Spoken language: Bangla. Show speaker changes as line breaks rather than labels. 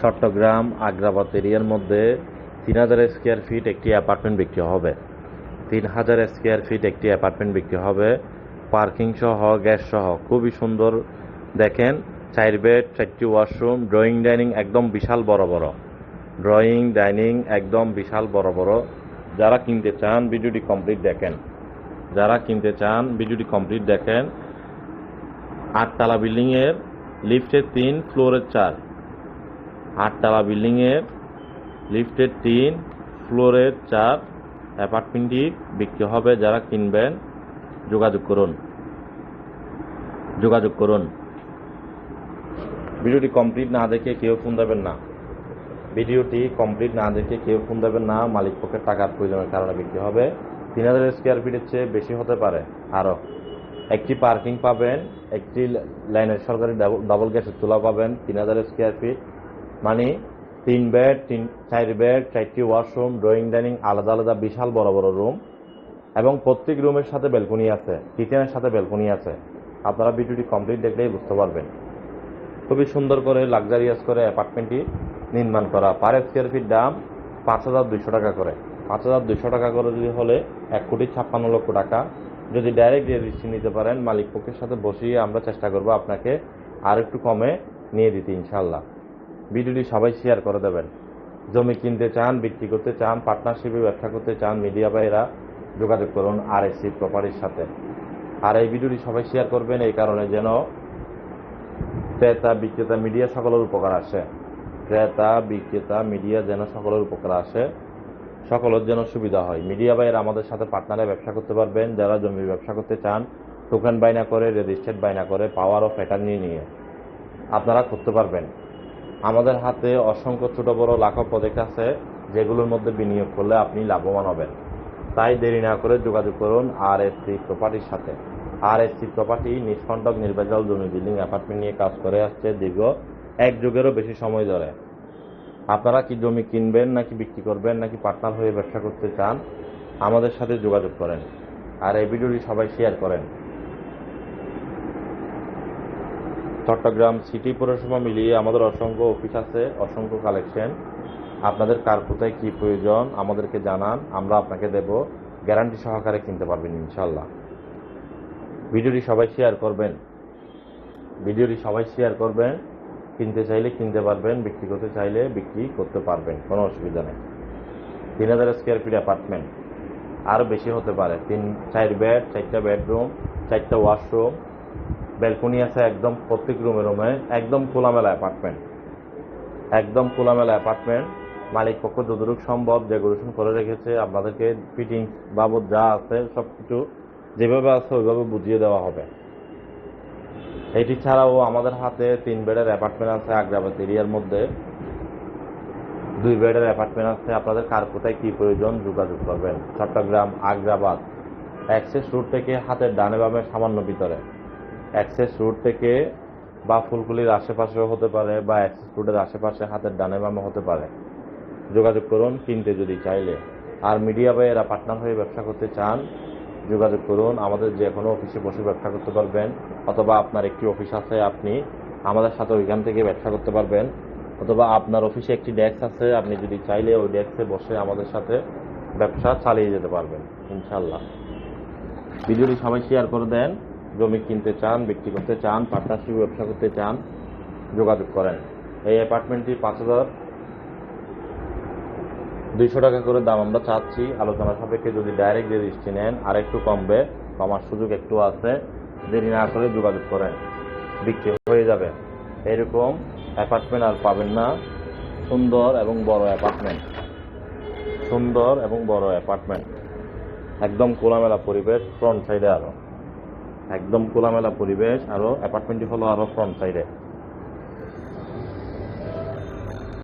চট্টগ্রাম, আগ্রাবাদ এরিয়ার মধ্যে তিন হাজার স্কোয়ার ফিট একটি অ্যাপার্টমেন্ট বিক্রি হবে। তিন হাজার স্কোয়ার ফিট একটি অ্যাপার্টমেন্ট বিক্রি হবে। পার্কিং সহ গ্যাস সহ, খুবই সুন্দর। দেখেন, চার বেড চারটি ওয়াশরুম ড্রয়িং ডাইনিং একদম বিশাল বড় বড়। ড্রয়িং ডাইনিং একদম বিশাল বড় বড়। যারা কিনতে চান, ভিডিওটি কমপ্লিট দেখেন। যারা কিনতে চান, ভিডিওটি কমপ্লিট দেখেন। আটতলা বিল্ডিংয়ের লিফটের তিন ফ্লোরের চার। আটতলা বিল্ডিংয়ের লিফটের তিন ফ্লোরের চার অ্যাপার্টমেন্টটি বিক্রি হবে, যারা কিনবেন, যোগাযোগ করুন। যোগাযোগ করুন। ভিডিওটি কমপ্লিট না দেখে কেউ ফোন দেবেন না। ভিডিওটি কমপ্লিট না দেখে কেউ ফোন দেবেন না। মালিক পক্ষের টাকার প্রয়োজনের কারণে বিক্রি হবে। তিন হাজার স্কোয়ার ফিটের চেয়ে বেশি হতে পারে আরও। একটি পার্কিং পাবেন, একটি লাইনের সরকারি ডাবল গ্যাসের চুলা পাবেন। তিন হাজার স্কোয়ার ফিট মানে তিন বেড, তিন, চার বেড, চারটি ওয়াশরুম, ড্রয়িং, ডাইনিং, আলাদা আলাদা বিশাল বড় বড় রুম এবং প্রত্যেক রুমের সাথে ব্যালকনি আছে, কিচেনের সাথে ব্যালকনি আছে। আপনারা ভিডিওটি কমপ্লিট দেখলেই বুঝতে পারবেন। খুবই সুন্দর করে লাক্সারিয়াস করে অ্যাপার্টমেন্টটি নির্মাণ করা। পার স্কোয়ার ফিট দাম পাঁচ হাজার দুইশো টাকা করে। পাঁচ হাজার দুইশো টাকা করে যদি হলে এক কোটি ছাপ্পান্ন লক্ষ টাকা। যদি ডাইরেক্ট রেজিস্ট্রি নিতে পারেন, মালিক পক্ষের সাথে বসিয়ে আমরা চেষ্টা করব আপনাকে আর একটু কমে নিয়ে দিতে ইনশাল্লাহ ভিডিওটি সবাই শেয়ার করে দেবেন। জমি কিনতে চান, বিক্রি করতে চান পার্টনারশিপে ব্যবসা করতে চান মিডিয়া ভাইরা যোগাযোগ করুন আর এস প্রপার্টির সাথে। আর এই ভিডিওটি সবাই শেয়ার করবেন এই কারণে যেন ক্রেতা, বিক্রেতা মিডিয়া সকলের উপকার আসে। ক্রেতা, বিক্রেতা মিডিয়া যেন সকলের উপকার আসে, সকলের যেন সুবিধা হয়। মিডিয়া ভাইয়ের আমাদের সাথে পার্টনারে ব্যবসা করতে পারবেন। যারা জমির ব্যবসা করতে চান টোকেন বাইনা করে রেজিস্টার্ড বাইনা করে পাওয়ার অফ অ্যাটার্নি নিয়ে আপনারা করতে পারবেন। আমাদের হাতে অসংখ্য ছোট বড় লাখো প্রজেক্ট আছে, যেগুলোর মধ্যে বিনিয়োগ করলে আপনি লাভবান হবেন। তাই দেরি না করে যোগাযোগ করুন আর এস সি প্রপার্টির সাথে। আর এস সি প্রপার্টি নিষ্কণ্টক নির্বাচন জমি বিল্ডিং অ্যাপার্টমেন্ট নিয়ে কাজ করে আসছে দীর্ঘ এক যুগেরও বেশি সময় ধরে। আপনারা কি জমি কিনবেন, নাকি বিক্রি করবেন, নাকি পার্টনার হয়ে ব্যবসা করতে চান, আমাদের সাথে যোগাযোগ করেন। আর এই ভিডিওটি সবাই শেয়ার করেন। চট্টগ্রাম সিটি পৌরসভা মিলিয়ে আমাদের অসংখ্য অফিস আছে, অসংখ্য কালেকশন আপনাদের কার কোথায় কী প্রয়োজন আমাদেরকে জানান, আমরা আপনাকে দেব। গ্যারান্টি সহকারে কিনতে পারবেন ইনশাল্লাহ ভিডিওটি সবাই শেয়ার করবেন। ভিডিওটি সবাই শেয়ার করবেন। কিনতে চাইলে কিনতে পারবেন, বিক্রি করতে চাইলে বিক্রি করতে পারবেন, কোনো অসুবিধা নেই। তিন হাজার স্কোয়ার ফিট অ্যাপার্টমেন্ট আরও বেশি হতে পারে। তিন, চার বেড চারটা বেডরুম চারটা ওয়াশরুম ব্যালকনি আছে একদম প্রত্যেক রুমে রুমে একদম খোলামেলা অ্যাপার্টমেন্ট একদম খোলামেলা অ্যাপার্টমেন্ট মালিক পক্ষ যতটুকু সম্ভব ডেকোরেশন করে রেখেছে, আপনাদেরকে ফিটিংস বাবদ যা আছে সব কিছু যেভাবে আছে ওইভাবে বুঝিয়ে দেওয়া হবে। এটি ছাড়াও আমাদের হাতে তিন বেডের অ্যাপার্টমেন্ট আছে আগ্রাবাদ এরিয়ার মধ্যে। দুই বেডের অ্যাপার্টমেন্ট আছে, আপনাদের কার কোথায় কী প্রয়োজন যোগাযোগ করবেন। চট্টগ্রাম, আগ্রাবাদ। অ্যাক্সেস রুট থেকে হাতের ডানে বামে সামান্য ভিতরে। অ্যাক্সেস রুট থেকে বা ফুলকুলির আশেপাশেও হতে পারে বা অ্যাক্সেস রুটের আশেপাশে হাতের ডানে বামে হতে পারে। যোগাযোগ করুন কিনতে যদি চাইলে। আর মিডিয়া ভাইয়েরা পার্টনার হয়ে ব্যবসা করতে চান, যোগাযোগ করুন। আমাদের যে কোনো অফিসে বসে ব্যবসা করতে পারবেন, অথবা আপনার একটি অফিস আছে, আপনি আমাদের সাথে ওইখান থেকে ব্যবসা করতে পারবেন, অথবা আপনার অফিসে একটি ডেস্ক আছে, আপনি যদি চাইলে ওই ডেস্কে বসে আমাদের সাথে ব্যবসা চালিয়ে যেতে পারবেন ইনশাল্লাহ ভিডিওটি সবাই শেয়ার করে দেন। জমি কিনতে চান, বিক্রি করতে চান, পার্টনারশিপ, ব্যবসা করতে চান, যোগাযোগ করেন। এই অ্যাপার্টমেন্টটি পাঁচ হাজার দুইশো টাকা করে দাম আমরা চাচ্ছি। আলোচনা সাপেক্ষে যদি ডাইরেক্ট রেজিস্ট্রি নেন আর একটু কমবে, কমার সুযোগ একটু আছে। দেরি না করে যোগাযোগ করেন, বিক্রি হয়ে যাবে। এরকম অ্যাপার্টমেন্ট আর পাবেন না। সুন্দর এবং বড় অ্যাপার্টমেন্ট। সুন্দর এবং বড় অ্যাপার্টমেন্ট। একদম খোলামেলা পরিবেশ ফ্রন্ট সাইডে আরও। একদম খোলামেলা পরিবেশ আরও অ্যাপার্টমেন্টটি হলো আরও ফ্রন্ট সাইডে